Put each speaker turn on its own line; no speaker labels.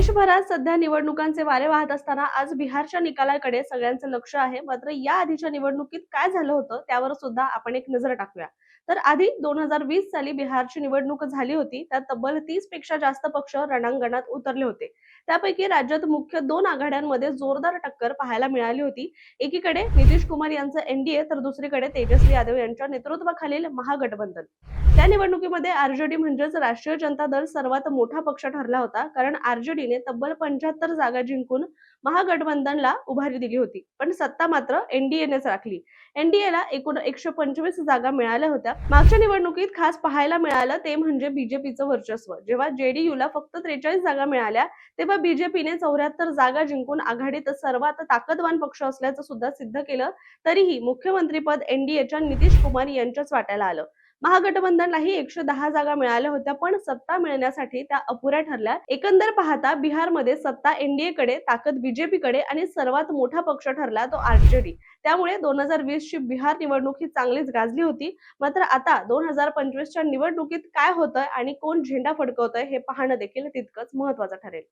देशभरात सध्या निवडणुकांचे वारे वाहत असताना आज बिहारच्या निकालाकडे सगळ्यांचं लक्ष आहे. मात्र या आधीच्या निवडणुकीत काय झालं होतं त्यावर सुद्धा आपण एक नजर टाकूया. तर आधी दोन हजार वीस साली बिहारची निवडणूक झाली होती. त्यात तब्बल तीसपेक्षा जास्त पक्ष रणांगणात उतरले होते. त्यापैकी राज्यात मुख्य दोन आघाड्यांमध्ये जोरदार टक्कर पाहायला मिळाली होती. एकीकडे नितीश कुमार यांचं एनडीए तर दुसरीकडे तेजस्वी यादव यांच्या नेतृत्वाखालील महागठबंधन. त्या निवडणुकीमध्ये आरजेडी म्हणजेच राष्ट्रीय जनता दल सर्वात मोठा पक्ष ठरला होता. कारण आरजेडीने तब्बल पंच्याहत्तर जागा जिंकून महागठबंधनला उभारी दिली होती. पण सत्ता मात्र एनडीएनेच राखली. एनडीएला एकूण एकशे पंचवीस जागा मिळाल्या होत्या. मागच्या निवडणुकीत खास पाहायला मिळालं ते म्हणजे बीजेपीचं वर्चस्व. जेव्हा जेडीयूला फक्त त्रेचाळीस जागा मिळाल्या तेव्हा बीजेपीने चौऱ्याहत्तर जागा जिंकून आघाडीत सर्वात ताकदवान पक्ष असल्याचं सुद्धा सिद्ध केलं. तरीही मुख्यमंत्रीपद एनडीएच्या नितीश कुमार यांच्याच वाट्याला आलं. महागठबंधनलाही एकशे दहा जागा मिळाल्या होत्या पण सत्ता मिळण्यासाठी त्या अपुऱ्या ठरल्या. एकंदर पाहता बिहारमध्ये सत्ता एनडीए कडे ताकद बीजेपीकडे आणि सर्वात मोठा पक्ष ठरला तो आरजेडी त्यामुळे दोन हजार वीस ची बिहार निवडणूक ही चांगलीच गाजली होती. मात्र आता दोन हजार पंचवीसच्या निवडणुकीत काय होतंय आणि कोण झेंडा फडकवतोय हे पाहणं देखील तितकंच महत्वाचं ठरेल.